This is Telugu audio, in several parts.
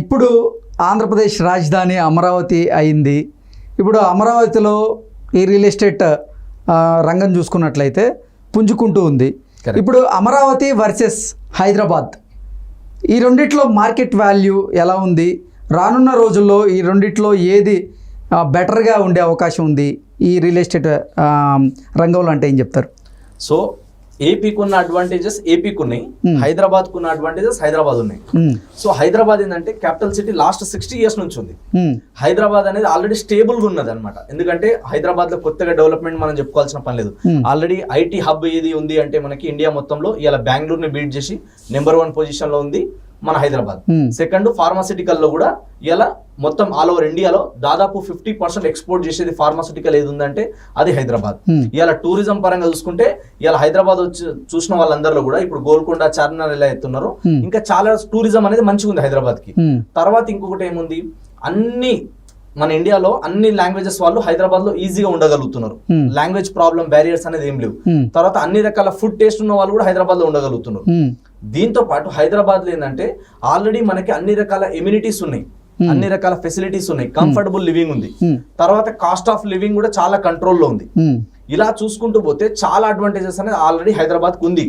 ఇప్పుడు ఆంధ్రప్రదేశ్ రాజధాని అమరావతి అయింది. ఇప్పుడు అమరావతిలో ఈ రియల్ ఎస్టేట్ రంగం చూసుకున్నట్లయితే పుంజుకుంటూ ఉంది. ఇప్పుడు అమరావతి వర్సెస్ హైదరాబాద్. ఈ రెండిట్లో మార్కెట్ వాల్యూ ఎలా ఉంది? రానున్న రోజుల్లో ఈ రెండిట్లో ఏది బెటర్గా ఉండే అవకాశం ఉంది? ఈ రియల్ ఎస్టేట్ రంగంలో అంటే ఏం చెప్తారు? సో ఏపీకి ఉన్న అడ్వాంటేజెస్ ఏపీకి ఉన్నాయి. హైదరాబాద్ కున్న అడ్వాంటేజెస్ హైదరాబాద్ ఉన్నాయి సో హైదరాబాద్ ఏంటంటే capital city last sixty years నుంచి ఉంది హైదరాబాద్ అనేది ఆల్రెడీ స్టేబుల్గా ఉన్నది అనమాట ఎందుకంటే హైదరాబాద్లో కొత్తగా డెవలప్మెంట్ మనం చెప్పుకోవాల్సిన పని లేదు. ఆల్రెడీ ఐటీ హబ్ ఏది ఉంది అంటే మనకి ఇండియా మొత్తంలో ఇలా బెంగళూరుని బీట్ చేసి నెంబర్ వన్ పొజిషన్లో ఉంది. మన హైదరాబాద్. సెకండ్ ఫార్మాసిటికల్లో కూడా ఇలా మొత్తం ఆల్ ఓవర్ ఇండియాలో దాదాపు ఫిఫ్టీ పర్సెంట్ ఎక్స్పోర్ట్ చేసేది ఫార్మాసిటికల్ ఏది ఉందంటే అది హైదరాబాద్. ఇలా టూరిజం పరంగా చూసుకుంటే ఇలా హైదరాబాద్ వచ్చి చూసిన వాళ్ళందరిలో కూడా ఇప్పుడు గోల్కొండ చార్మినార్ ఎలా ఎత్తున్నారు. ఇంకా చాలా టూరిజం అనేది మంచిగా ఉంది హైదరాబాద్కి తర్వాత ఇంకొకటి ఏముంది? అన్ని మన ఇండియాలో అన్ని లాంగ్వేజెస్ వాళ్ళు హైదరాబాద్లో ఈజీగా ఉండగలుగుతున్నారు. లాంగ్వేజ్ ప్రాబ్లం బ్యారియర్స్ అనేది ఏం లేవు. తర్వాత అన్ని రకాల ఫుడ్ టేస్ట్ ఉన్న వాళ్ళు కూడా హైదరాబాద్లో ఉండగలుగుతున్నారు దీంతో పాటు హైదరాబాద్లో ఏంటంటే ఆల్రెడీ మనకి అన్ని రకాల ఎమ్యూనిటీస్ ఉన్నాయి. Hmm. అన్ని రకాల ఫెసిలిటీస్ ఉన్నాయి. కంఫర్టబుల్ లివింగ్ ఉంది. Hmm. తర్వాత కాస్ట్ ఆఫ్ లివింగ్ కూడా చాలా కంట్రోల్లో ఉంది. ఉమ్, ఇలా చూసుకుంటూ పోతే చాలా అడ్వాంటేజెస్ అనేది ఆల్రెడీ హైదరాబాద్కు ఉంది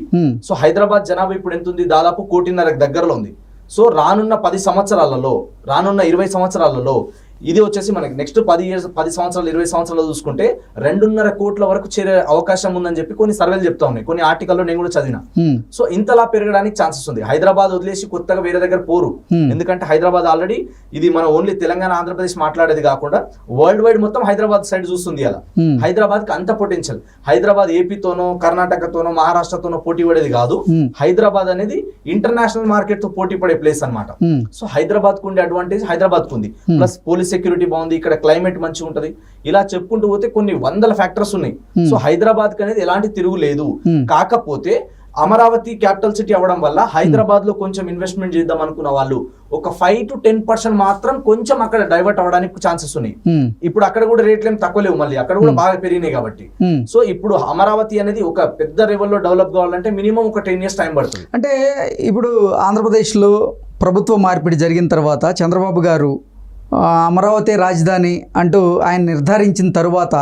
సో హైదరాబాద్ జనాభా ఇప్పుడు ఎంత ఉంది? దాదాపు కోటిన్నర దగ్గరలో ఉంది. సో రానున్న పది సంవత్సరాలలో రానున్న ఇరవై సంవత్సరాలలో ఇది వచ్చేసి మనకి నెక్స్ట్ పది ఇయర్స్ పది సంవత్సరాలు ఇరవై సంవత్సరాలు చూసుకుంటే రెండున్నర కోట్ల వరకు చేరే అవకాశం ఉందని చెప్పి కొన్ని సర్వేలు చెప్తా ఉన్నాయి. కొన్ని ఆర్టికల్లో నేను కూడా చదివిన. సో ఇంతలా పెరగడానికి ఛాన్సెస్ ఉంది. హైదరాబాద్ వదిలేసి కొత్తగా వేరే దగ్గర పోరు. ఎందుకంటే హైదరాబాద్ ఆల్రెడీ ఇది మన ఓన్లీ తెలంగాణ ఆంధ్రప్రదేశ్ మాట్లాడేది కాకుండా వరల్డ్ వైడ్ మొత్తం హైదరాబాద్ సైడ్ చూస్తుంది అలా. హైదరాబాద్కి అంత పొటెన్షియల్ హైదరాబాద్ ఏపీతోనో కర్ణాటకతోనో మహారాష్ట్రతోనో పోటీ పడేది కాదు. హైదరాబాద్ అనేది ఇంటర్నేషనల్ మార్కెట్తో పోటీ పడే ప్లేస్ అన్నమాట. ఉమ్, సో హైదరాబాద్కు ఉండే అడ్వాంటేజ్ హైదరాబాద్కు ఉంది ప్లస్ పోలీస్ సెక్యూరిటీ బాగుంది ఇక్కడ క్లైమేట్ మంచిగా ఉంటది. ఇలా చెప్పుకుంటూ పోతే కొన్ని వందల ఫ్యాక్టర్స్ ఉన్నాయి. Hmm. సో హైదరాబాద్కి అనేది ఎలాంటి తిరుగు లేదు. Hmm. కాకపోతే అమరావతి క్యాపిటల్ సిటీ అవ్వడం వల్ల హైదరాబాద్లో కొంచెం ఇన్వెస్ట్మెంట్ చేద్దాం అనుకున్న వాళ్ళు ఒక ఫైవ్ టు టెన్ పర్సెంట్ మాత్రం కొంచెం అక్కడ డైవర్ట్ అవ్వడానికి ఛాన్సెస్ ఉన్నాయి. ఇప్పుడు అక్కడ కూడా రేట్లు ఏం తక్కువ లేవు మళ్ళీ. అక్కడ కూడా బాగా పెరిగినాయి కాబట్టి. సో ఇప్పుడు అమరావతి అనేది ఒక పెద్ద లెవెల్లో డెవలప్ కావాలంటే మినిమం ఒక టెన్ ఇయర్స్ టైం పడుతుంది. అంటే ఇప్పుడు ఆంధ్రప్రదేశ్లో ప్రభుత్వ మార్పిడి జరిగిన తర్వాత చంద్రబాబు గారు అమరావతి రాజధాని అంటూ ఆయన నిర్ధారించిన తరువాత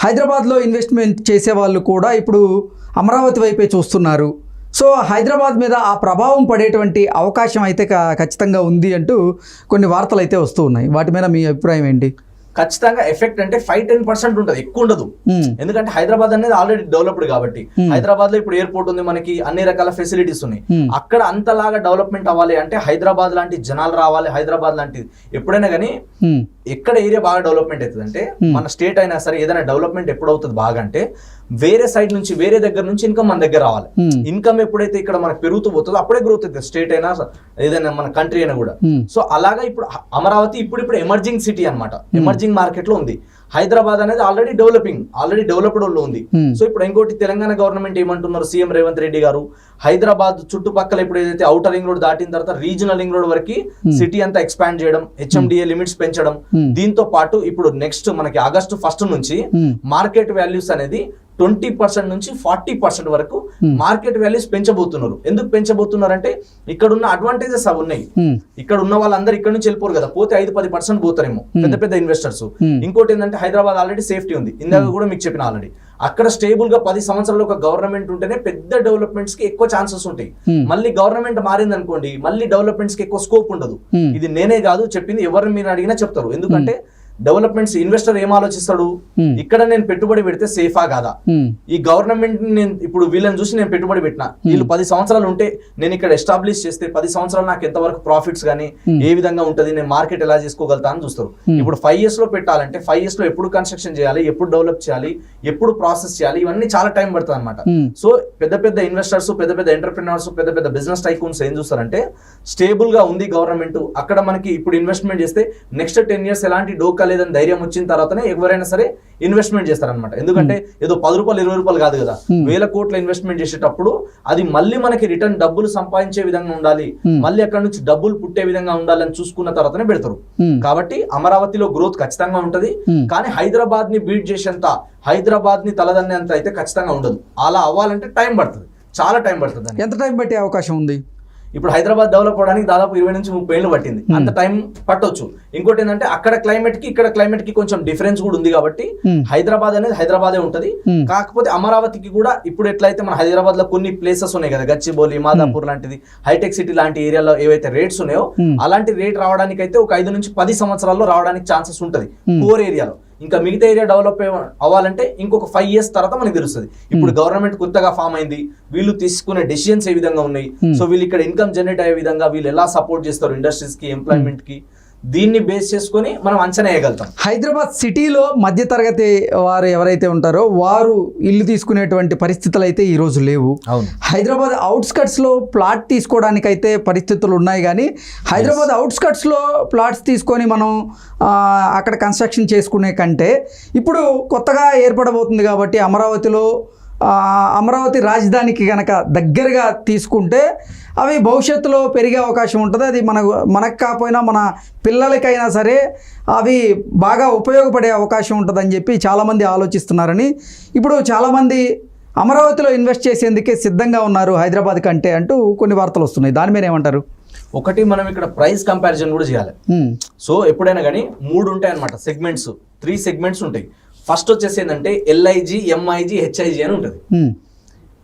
హైదరాబాద్లో ఇన్వెస్ట్మెంట్ చేసే వాళ్ళు కూడా ఇప్పుడు అమరావతి వైపే చూస్తున్నారు. సో హైదరాబాద్ మీద ఆ ప్రభావం పడేటువంటి అవకాశం అయితే ఖచ్చితంగా ఉంది అంటూ కొన్ని వార్తలు అయితే వస్తూ ఉన్నాయి. వాటి మీద మీ అభిప్రాయం ఏంటి? ఖచ్చితంగా ఎఫెక్ట్ అంటే ఫైవ్ టెన్ పర్సెంట్ ఉంటుంది ఎక్కువ ఉండదు ఉమ్, ఎందుకంటే హైదరాబాద్ అనేది ఆల్రెడీ డెవలప్డ్ కాబట్టి Hmm. హైదరాబాద్లో ఇప్పుడు ఎయిర్పోర్ట్ ఉంది మనకి అన్ని రకాల ఫెసిలిటీస్ ఉన్నాయి Hmm. అక్కడ అంతలాగా డెవలప్మెంట్ అవ్వాలి అంటే హైదరాబాద్ లాంటి జనాలు రావాలి హైదరాబాద్ లాంటి ఎప్పుడైనా కానీ ఎక్కడ ఏరియా బాగా డెవలప్మెంట్ అవుతుంది అంటే Hmm. మన స్టేట్ అయినా సరే ఏదైనా డెవలప్మెంట్ ఎప్పుడు అవుతుంది బాగా అంటే వేరే సైడ్ నుంచి వేరే దగ్గర నుంచి ఇన్కమ్ మన దగ్గర రావాలి. Hmm. ఇన్కమ్ ఎప్పుడైతే ఇక్కడ మనకు పెరుగుతూ పోతుందో అప్పుడే గ్రోత్ అవుతుంది స్టేట్ అయినా ఏదైనా మన కంట్రీ అయినా కూడా. Hmm. సో అలాగా ఇప్పుడు అమరావతి ఇప్పుడు ఇప్పుడు ఎమర్జింగ్ సిటీ అన్నమాట. ఎమర్జింగ్ మార్కెట్లో ఉంది. హైదరాబాద్ అనేది ఆల్రెడీ డెవలపింగ్ ఆల్రెడీ డెవలప్డ్లో ఉంది. Hmm. సో ఇప్పుడు ఇంకోటి తెలంగాణ గవర్నమెంట్ ఏమంటున్నారు సీఎం రేవంత్ రెడ్డి గారు? హైదరాబాద్ చుట్టుపక్కల ఇప్పుడు ఏదైతే అవుటర్ రింగ్ రోడ్ దాటిన తర్వాత రీజనల్ రింగ్ రోడ్ వరకు సిటీ అంతా ఎక్స్పాండ్ చేయడం హెచ్ఎండిఏ లిమిట్స్ పెంచడం Hmm. దీంతో పాటు ఇప్పుడు నెక్స్ట్ మనకి ఆగస్టు ఫస్ట్ నుంచి Hmm. మార్కెట్ వాల్యూస్ అనేది ట్వంటీ పర్సెంట్ నుంచి ఫార్టీ పర్సెంట్ వరకు మార్కెట్ వాల్యూస్ పెంచబోతున్నారు. ఎందుకు పెంచబోతున్నారు అంటే ఇక్కడ ఉన్న అడ్వాంటేజెస్ అవి ఉన్నాయి. ఇక్కడ ఉన్న వాళ్ళందరూ ఇక్కడ నుంచి వెళ్ళిపోరు కదా పోతే ఐదు పది పర్సెంట్ పోతారేమో పెద్ద పెద్ద ఇన్వెస్టర్స్ Hmm. ఇంకోటి ఏంటంటే హైదరాబాద్ ఆల్రెడీ సేఫ్టీ ఉంది. ఇందాక కూడా మీకు చెప్పిన ఆల్రెడీ. అక్కడ స్టేబుల్గా పది సంవత్సరాలు ఒక గవర్నమెంట్ ఉంటేనే పెద్ద డెవలప్మెంట్స్కి ఎక్కువ ఛాన్సెస్ ఉంటాయి. Hmm. మళ్ళీ గవర్నమెంట్ మారింది అనుకోండి మళ్ళీ డెవలప్మెంట్స్కి ఎక్కువ స్కోప్ ఉండదు. Hmm. ఇది నేనే కాదు చెప్పింది ఎవరిని మీరు అడిగినా చెప్తారు. ఎందుకంటే డెవలప్మెంట్స్ ఇన్వెస్టర్ ఏం ఆలోచిస్తాడు. ఇక్కడ నేను పెట్టుబడి పెడితే సేఫా కాదా? ఈ గవర్నమెంట్ నేను ఇప్పుడు వీళ్ళని చూసి నేను పెట్టుబడి పెట్టిన. వీళ్ళు పది సంవత్సరాలు ఉంటే నేను ఇక్కడ ఎస్టాబ్లిష్ చేస్తే పది సంవత్సరాలు నాకు ఎంతవరకు ప్రాఫిట్స్ కానీ ఏ విధంగా ఉంటది నేను మార్కెట్ ఎలా చేసుకోగలుగుతా అని చూస్తారు. ఇప్పుడు ఫైవ్ ఇయర్స్లో పెట్టాలంటే ఫైవ్ ఇయర్స్లో ఎప్పుడు కన్స్ట్రక్షన్ చేయాలి ఎప్పుడు డెవలప్ చేయాలి ఎప్పుడు ప్రాసెస్ చేయాలి ఇవన్నీ చాలా టైం పడుతుంది అనమాట సో పెద్ద పెద్ద ఇన్వెస్టర్స్ పెద్ద పెద్ద ఎంటర్ప్రినర్స్ పెద్ద పెద్ద బిజినెస్ టైకూన్స్ ఏం చూస్తారంటే స్టేబుల్గా ఉంది గవర్నమెంట్ అక్కడ మనకి ఇప్పుడు ఇన్వెస్ట్మెంట్ చేస్తే నెక్స్ట్ టెన్ ఇయర్స్ ఎలాంటి డోకా లేదని ధైర్యం వచ్చిన తర్వాతనే ఎవరైనా సరే ఇన్వెస్ట్మెంట్ చేస్తారనమాట ఎందుకంటే ఏదో పది రూపాయలు ఇరవై రూపాయలు కాదు కదా. వేల కోట్ల ఇన్వెస్ట్మెంట్ చేసేటప్పుడు అది మళ్ళీ మనకి రిటర్న్ డబ్బులు సంపాదించే విధంగా ఉండాలి. మళ్ళీ అక్కడ నుంచి డబ్బులు పుట్టే విధంగా ఉండాలని చూసుకున్న తర్వాతనే పెడతారు. కాబట్టి అమరావతిలో గ్రోత్ ఖచ్చితంగా ఉంటది. కానీ హైదరాబాద్ని బీట్ చేసేంత హైదరాబాద్ని తలదన్నేంత అయితే ఖచ్చితంగా ఉండదు. అలా అవ్వాలంటే టైం పడుతుంది. చాలా టైం పడుతుంది ఎంత టైం పట్టే అవకాశం ఉంది? ఇప్పుడు హైదరాబాద్ డెవలప్ అవడానికి దాదాపు ఇరవై నుంచి ముప్పై ఏళ్ళు పట్టింది అంత టైం పట్టొచ్చు ఇంకోటి ఏంటంటే అక్కడ క్లైమేట్కి ఇక్కడ క్లైమేట్కి కొంచెం డిఫరెన్స్ కూడా ఉంది కాబట్టి Hmm. హైదరాబాద్ అనేది హైదరాబాదే ఉంటది Hmm. కాకపోతే అమరావతికి కూడా ఇప్పుడు ఎట్లయితే మన హైదరాబాద్లో కొన్ని ప్లేసెస్ ఉన్నాయి కదా గచ్చిబౌలి మాదాపూర్ లాంటిది హైటెక్ సిటీ లాంటి ఏరియాలో ఏవైతే రేట్స్ ఉన్నాయో Hmm. అలాంటి రేట్ రావడానికి అయితే ఒక ఐదు నుంచి పది సంవత్సరాల్లో రావడానికి ఛాన్సెస్ ఉంటది Hmm. కోర్ ఏరియాలో ఇంకా మిగతా ఏరియా డెవలప్ అవ్వాలంటే ఇంకొక ఫైవ్ ఇయర్స్ తర్వాత మనకి తెలుస్తుంది. ఇప్పుడు గవర్నమెంట్ కొత్తగా ఫామ్ అయింది. వీళ్ళు తీసుకునే డెసిషన్స్ ఏ విధంగా ఉన్నాయి? Hmm. సో వీళ్ళు ఇక్కడ ఇన్కమ్ జనరేట్ అయ్యే విధంగా వీళ్ళు ఎలా సపోర్ట్ చేస్తారు ఇండస్ట్రీస్కి ఎంప్లాయ్మెంట్కి? దీన్ని బేస్ చేసుకొని మనం అంచనా వేయగలుగుతాం. హైదరాబాద్ సిటీలో మధ్యతరగతి వారు ఎవరైతే ఉంటారో వారు ఇల్లు తీసుకునేటువంటి పరిస్థితులు అయితే ఈరోజు లేవు. అవును. హైదరాబాద్ అవుట్స్కట్స్లో ప్లాట్ తీసుకోవడానికైతే పరిస్థితులు ఉన్నాయి కానీ హైదరాబాద్ అవుట్స్కట్స్లో ప్లాట్స్ తీసుకొని మనం అక్కడ కన్స్ట్రక్షన్ చేసుకునే కంటే ఇప్పుడు కొత్తగా ఏర్పడబోతుంది కాబట్టి అమరావతిలో అమరావతి రాజధానికి కనుక దగ్గరగా తీసుకుంటే అవి భవిష్యత్తులో పెరిగే అవకాశం ఉంటుంది. అది మనకు మనకు కాకపోయినా మన పిల్లలకైనా సరే అవి బాగా ఉపయోగపడే అవకాశం ఉంటుందని చెప్పి చాలామంది ఆలోచిస్తున్నారని. ఇప్పుడు చాలామంది అమరావతిలో ఇన్వెస్ట్ చేసేందుకే సిద్ధంగా ఉన్నారు హైదరాబాద్ కంటే అంటూ కొన్ని వార్తలు వస్తున్నాయి. దాని మీద ఏమంటారు? ఒకటి మనం ఇక్కడ ప్రైస్ కంపారిజన్ కూడా చేయాలి. సో ఎప్పుడైనా కానీ మూడు ఉంటాయి అనమాట సెగ్మెంట్స్. త్రీ సెగ్మెంట్స్ ఉంటాయి. ఫస్ట్ వచ్చేసి ఏంటంటే ఎల్ఐజి ఎంఐజి హెచ్ఐజి అని ఉంటుంది.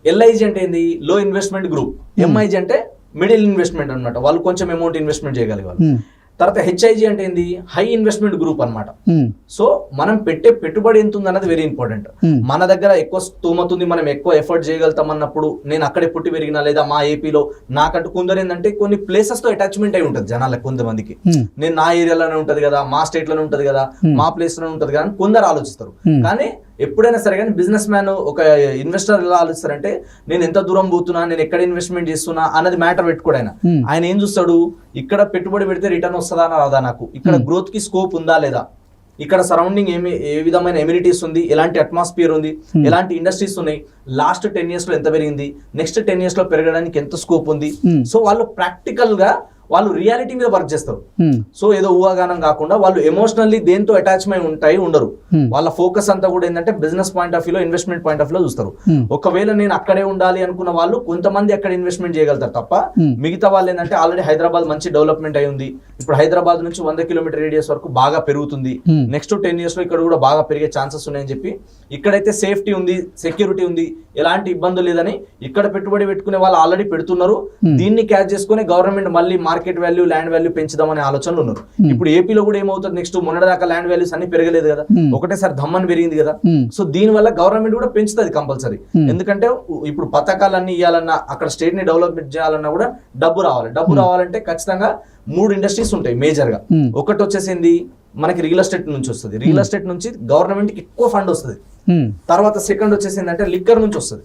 ఎల్ఐజి అంటే ఏంది? లో ఇన్వెస్ట్మెంట్ గ్రూప్ ఎంఐజి అంటే మిడిల్ ఇన్వెస్ట్మెంట్ అన్నమాట. వాళ్ళు కొంచెం అమౌంట్ ఇన్వెస్ట్మెంట్ చేయగలిగే వాళ్ళు ఉమ్, తర్వాత హెచ్ఐజి అంటే ఏంది? హై ఇన్వెస్ట్మెంట్ గ్రూప్ అన్నమాట. ఉమ్, సో మనం పెట్టే పెట్టుబడి ఎంత ఉంది అన్నది వెరీ ఇంపార్టెంట్ Hmm. మన దగ్గర ఎక్కువ స్తోమత ఉంది మనం ఎక్కువ ఎఫర్ట్ చేయగలుగుతాం అన్నప్పుడు నేను అక్కడే పుట్టి పెరిగినా లేదా మా ఏపీలో నాకంటూ కొందరు ఏంటంటే కొన్ని ప్లేసెస్తో అటాచ్మెంట్ అయి ఉంటుంది జనాలకు కొంతమందికి. ఉమ్, నేను నా ఏరియాలోనే ఉంటది కదా మా స్టేట్లోనే ఉంటది కదా మా ప్లేస్లోనే ఉంటది కదా అని కొందరు ఆలోచిస్తారు. Hmm. కానీ ఎప్పుడైనా సరే కానీ బిజినెస్ మ్యాన్ ఒక ఇన్వెస్టర్ ఎలా ఆలోచిస్తారంటే నేను ఎంత దూరం పోతున్నా నేను ఎక్కడ ఇన్వెస్ట్మెంట్ చేస్తున్నా అన్నది మ్యాటర్ పెట్టుకోడు ఆయన. ఆయన ఏం చూస్తాడు? ఇక్కడ పెట్టుబడి పెడితే రిటర్న్ వస్తుందా రాదా నాకు? ఇక్కడ గ్రోత్కి స్కోప్ ఉందా లేదా? ఇక్కడ సరౌండింగ్ ఏమి ఏ విధమైన ఎమ్యూనిటీస్ ఉంది? ఎలాంటి అట్మాస్ఫియర్ ఉంది? ఎలాంటి ఇండస్ట్రీస్ ఉన్నాయి? లాస్ట్ టెన్ ఇయర్స్లో ఎంత పెరిగింది? నెక్స్ట్ టెన్ ఇయర్స్లో పెరగడానికి ఎంత స్కోప్ ఉంది. సో వాళ్ళు ప్రాక్టికల్గా వాళ్ళు రియాలిటీ మీద వర్క్ చేస్తారు ఉమ్, సో ఏదో ఊహాగానం కాకుండా వాళ్ళు ఎమోషనల్లీ దేంతో అటాచ్మెంట్ ఉంటాయి ఉండరు Hmm. వాళ్ళ ఫోకస్ అంతా కూడా ఏంటంటే బిజినెస్ పాయింట్ ఆఫ్ వ్యూలో ఇన్వెస్ట్మెంట్ పాయింట్ ఆఫ్ వ్యూలో చూస్తారు Hmm. ఒకవేళ నేను అక్కడే ఉండాలి అనుకున్న వాళ్ళు కొంతమంది అక్కడ ఇన్వెస్ట్మెంట్ చేయగలుగుతారు తప్ప Hmm. మిగతా వాళ్ళు ఏంటంటే ఆల్రెడీ హైదరాబాద్ మంచి డెవలప్మెంట్ అయి ఉంది ఇప్పుడు హైదరాబాద్ నుంచి వంద కిలోమీటర్ రేడియస్ వరకు బాగా పెరుగుతుంది Hmm. నెక్స్ట్ టెన్ ఇయర్స్లో ఇక్కడ కూడా బాగా పెరిగే ఛాన్సెస్ ఉన్నాయని చెప్పి ఇక్కడైతే సేఫ్టీ ఉంది సెక్యూరిటీ ఉంది ఎలాంటి ఇబ్బందులు లేదని ఇక్కడ పెట్టుబడి పెట్టుకునే వాళ్ళు ఆల్రెడీ పెడుతున్నారు దీన్ని క్యాచ్ చేసుకుని గవర్నమెంట్ మళ్ళీ మార్కెట్ వాల్యూ ల్యాండ్ వాల్యూ పెంచుదామనే ఆలోచనలు ఉన్నారు. ఇప్పుడు ఏపీలో కూడా ఏమవుతుంది? నెక్స్ట్ మొన్నటిదాకా ల్యాండ్ వాల్యూస్ అన్ని పెరగలేదు కదా. ఒకటేసారి ధమ్మని పెరిగింది కదా. సో దీని వల్ల గవర్నమెంట్ కూడా పెంచుతుంది కంపల్సరీ. ఎందుకంటే ఇప్పుడు పథకాలన్నీ ఇవ్వాలన్నా అక్కడ స్టేట్ని డెవలప్మెంట్ చేయాలన్నా కూడా డబ్బు రావాలి. డబ్బు రావాలంటే ఖచ్చితంగా మూడు ఇండస్ట్రీస్ ఉంటాయి మేజర్గా. ఒకటి వచ్చేసింది మనకి రియల్ ఎస్టేట్ నుంచి వస్తుంది. రియల్ ఎస్టేట్ నుంచి గవర్నమెంట్కి ఎక్కువ ఫండ్ వస్తుంది. తర్వాత సెకండ్ వచ్చేసింది అంటే లిక్కర్ నుంచి వస్తుంది.